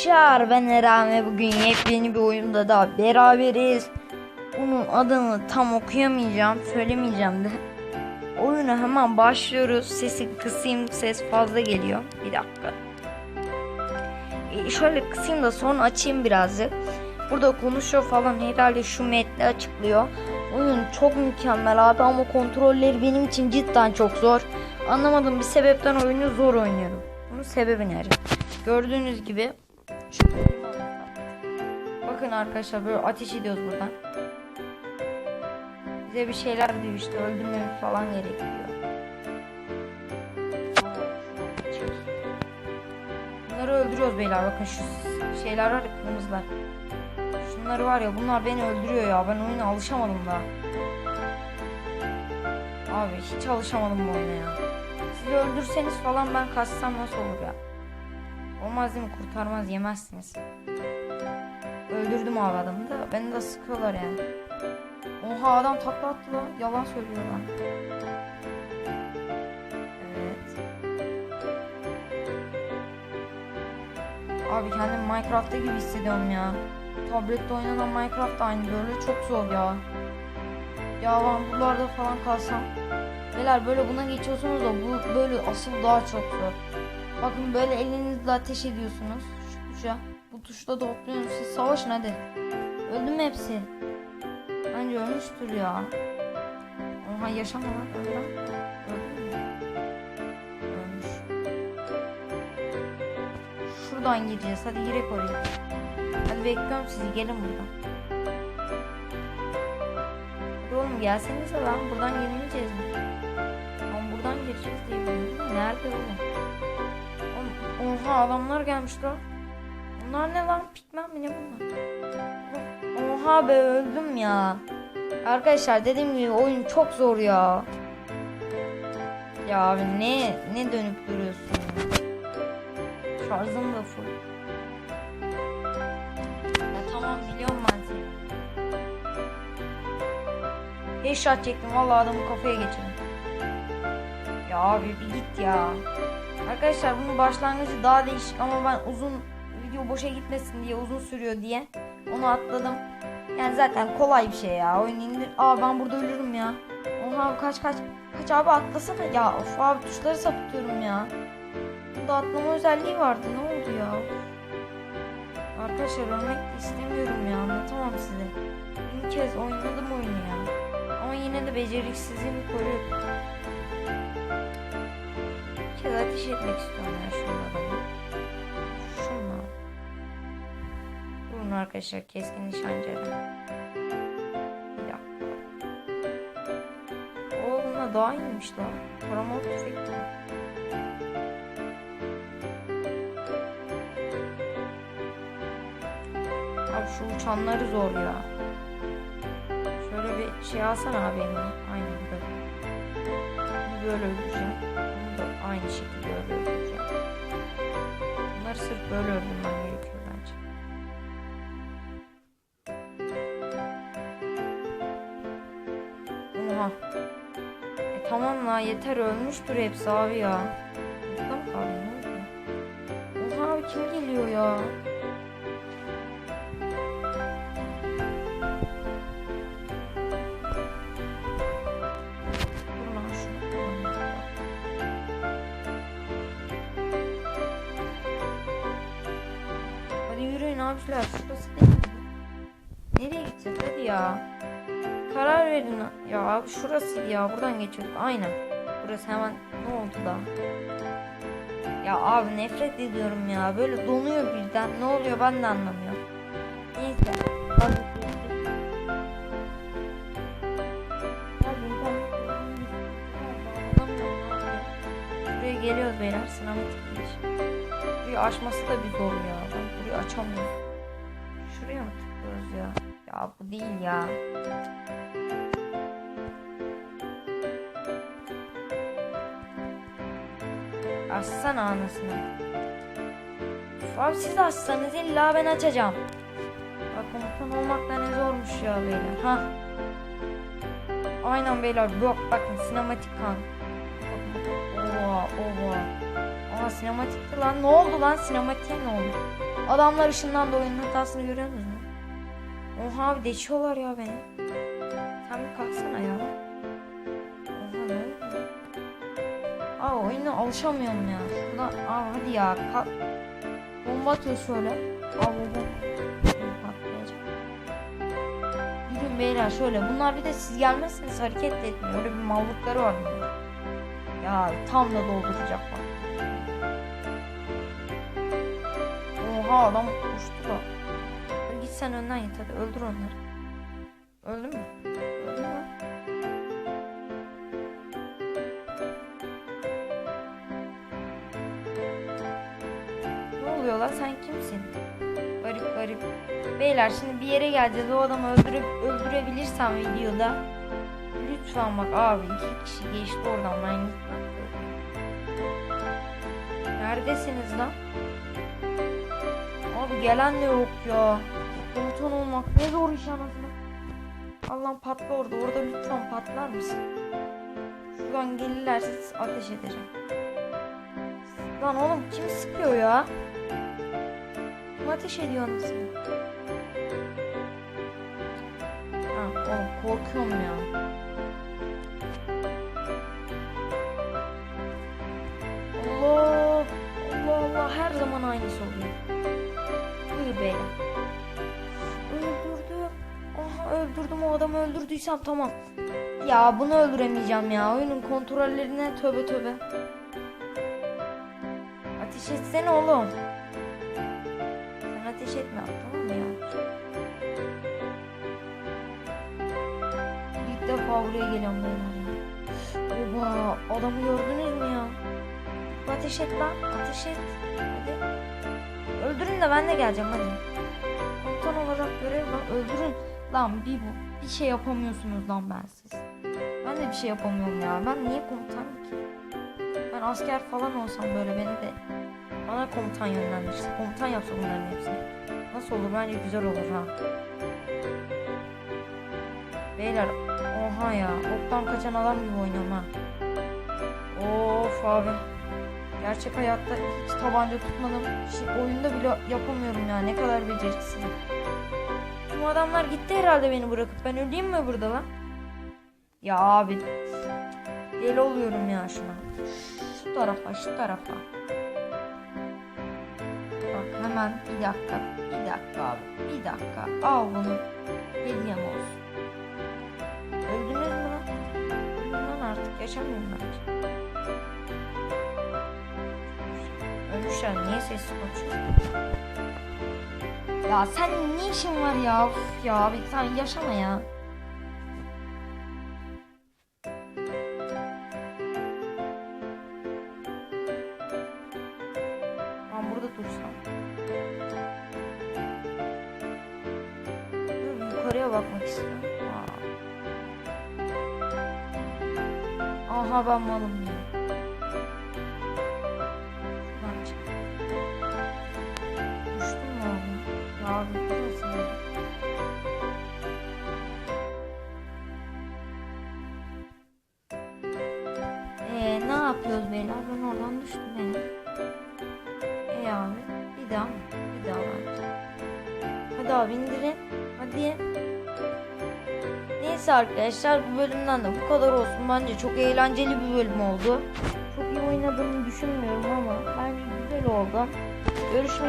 Arkadaşlar ben Eren ve bugün yepyeni bir oyunda da beraberiz. Bunun adını tam okuyamayacağım, söylemeyeceğim de. Oyuna hemen başlıyoruz. Sesi kısayım, ses fazla geliyor. Bir dakika. E, şöyle kısayım da sonra açayım birazcık. Burada konuşuyor falan herhalde şu metni açıklıyor. Oyun çok mükemmel abi ama kontrolleri benim için cidden çok zor. Anlamadığım bir sebepten oyunu zor oynuyorum. Bunun sebebi ne? Gördüğünüz gibi Bakın arkadaşlar böyle ateş ediyoruz buradan. Bize bir şeyler diyor işte öldürmemiz falan gerekiyor. Bunları öldürüyoruz beyler bakın şu şeyler var kırmızılar. Şunları var ya bunlar beni öldürüyor ya ben oyuna alışamadım daha. Abi hiç alışamadım bu oyuna ya. Sizi öldürseniz falan ben kaçsam nasıl olur ya? Olmaz değil mi? Kurtarmaz yemezsiniz. Öldürdüm abi adamı da beni de sıkıyorlar yani. Oha adam takla attı lan. Yalan söylüyor lan. Evet. Abi kendimi Minecraft'ta gibi hissediyorum ya. Tablette oynanan Minecraft aynı böyle çok zor ya. Ya ben buralarda falan kalsam. Beyler böyle buna geçiyorsunuz da bu böyle asıl daha çok zor. Bakın böyle elinizle ateş ediyorsunuz. Şu tuşa. Bu tuşla da hopluyorsunuz. Siz savaşın hadi. Öldü mü hepsi? Bence ölmüştür ya. Oha yaşama lan. Ölmüş. Şuradan gireceğiz. Hadi girek oraya. Hadi bekliyorum sizi. Gelin buradan. Oğlum gelsenize lan. Buradan girmeyeceğiz mi? Ama buradan gireceğiz diye. Nerede oğlum? Oha adamlar gelmiş lan. Bunlar ne lan? Pikmen mi ne bunlar? Oha be öldüm ya. Arkadaşlar dediğim gibi oyun çok zor ya. Ya abi ne ne dönüp duruyorsun? Şarjım da full. Ya tamam biliyorum ben seni. Headshot çektim vallahi adamı kafaya geçirdim. Ya abi bir git ya. Arkadaşlar bunun başlangıcı daha değişik ama ben uzun video boşa gitmesin diye uzun sürüyor diye onu atladım. Yani zaten kolay bir şey ya. Oyun indir. Aa ben burada ölürüm ya. Oha kaç kaç. Kaç abi atlasana. Ya of abi tuşları sapıtıyorum ya. Bunda atlama özelliği vardı. Ne oldu ya? Arkadaşlar ölmek istemiyorum ya. Anlatamam size. Bir kez oynadım oyunu ya. Ama yine de beceriksizliğimi koruyorum. Kez ateş etmek istiyorum ya şunun adamı. Şunla. Durun arkadaşlar keskin nişancı. Bir dakika. Daha iyiymiş lan. Taramalı tüfek? Abi şu uçanları zor ya. Şöyle bir şey alsana abi eline. Aynen böyle. Böyle öldüreceğim. Bunu da aynı şekilde öyle öldüreceğim. Bunları sırf böyle öldürmem gerekiyor bence. Oha. E tamam la yeter ölmüştür hepsi abi ya. Burada mı oldu? Oha abi kim geliyor ya? Abiler. Şurası değil mi? Nereye gideceğiz hadi ya. Karar verin. Ya abi şurası ya. Buradan geçiyorduk. Aynen. Burası hemen ne oldu da? Ya abi nefret ediyorum ya. Böyle donuyor birden. Ne oluyor ben de anlamıyorum. Neyse. Hadi. Buraya geliyoruz beyler. Sinematik giriş. Burayı açması da bir zor ya. Ben burayı açamıyorum. Şuraya mı tıklıyoruz ya? Ya bu değil ya. Açsana anasını. Abi siz açsanız illa ben açacağım. Bak komutan olmak da ne zormuş ya beyler. Ha. Aynen beyler. Bak bakın sinematik kan. Oha oha. Aa sinematikti lan. Ne oldu lan? Sinematiğe ne oldu? Adamlar ışından da oyunun hatasını görüyorsunuz mu? Oha abi deşiyorlar ya beni. Sen bir kalksana ya. Oha ne oldu? Aa oyuna alışamıyorum ya. Şurada aa hadi ya kalk. Bomba atıyor şöyle. Patlayacak. Yürüyün beyler şöyle. Bunlar bir de siz gelmezseniz hareket etmiyor. Öyle bir mallıkları var bunlar. Ya tam da dolduracak bak. Oha adam uçtu da. Git sen önden hadi öldür onları. Öldü mü? Öldü mü? Ne oluyor lan sen kimsin? Garip garip. Beyler şimdi bir yere geleceğiz. O adamı öldüre, öldürebilirsem videoda. Lütfen bak abi iki kişi geçti oradan ben gitmem. Neredesiniz lan? Abi gelen de yok ya. Komutan olmak ne zor iş anasını. Allah'ım patla orada. Orada lütfen patlar mısın? Şuradan gelirlerse ateş edeceğim. Lan oğlum kim sıkıyor ya? Kim ateş ediyor anasını? Ha oğlum korkuyorum ya. Allah Allah Allah her zaman aynısı oluyor. Buyur beyler. Öldürdü. Aha öldürdüm o adamı öldürdüysem tamam. Ya bunu öldüremeyeceğim ya. Oyunun kontrollerine tövbe tövbe. Ateş etsene oğlum. Sen ateş etme tamam mı ya? İlk defa buraya geliyorum ya. Oha adamı gördünüz mü ya? Ateş et lan ateş et. Hadi. Öldürün de ben de geleceğim hadi. Komutan olarak görev lan öldürün. Lan bir. Bir şey yapamıyorsunuz lan ben siz. Ben de bir şey yapamıyorum ya. Ben niye komutanım ki? Ben asker falan olsam böyle beni de bana komutan yönlendirse. Komutan yapsa bunların hepsini. Nasıl olur? Bence güzel olur ha. Beyler oha ya. Oktan kaçan adam gibi oynuyorum ha. Of abi. Gerçek hayatta hiç tabanca tutmadım. Şey, oyunda bile yapamıyorum ya. Ne kadar beceriksizim. Tüm adamlar gitti herhalde beni bırakıp. Ben öleyim mi burada lan? Ya abi. Deli oluyorum ya şuna. Şu tarafa, şu tarafa. Bak hemen bir dakika. Bir dakika abi. Bir dakika. Al bunu. Hediyem olsun. Öldünüz mü lan? Lan artık. Yaşamıyorum bence. Ölmüşler niye? Ya sen ne işin var ya? Uf ya abi sen yaşama ya. Ben burada dursam. Dur yukarıya bakmak istiyorum. Aha ben malım ya. E abi bir daha bir daha bence. Hadi abi indirin. Hadi. Neyse arkadaşlar bu bölümden de bu kadar olsun. Bence çok eğlenceli bir bölüm oldu. Çok iyi oynadığımı düşünmüyorum ama bence güzel oldu. Görüşmek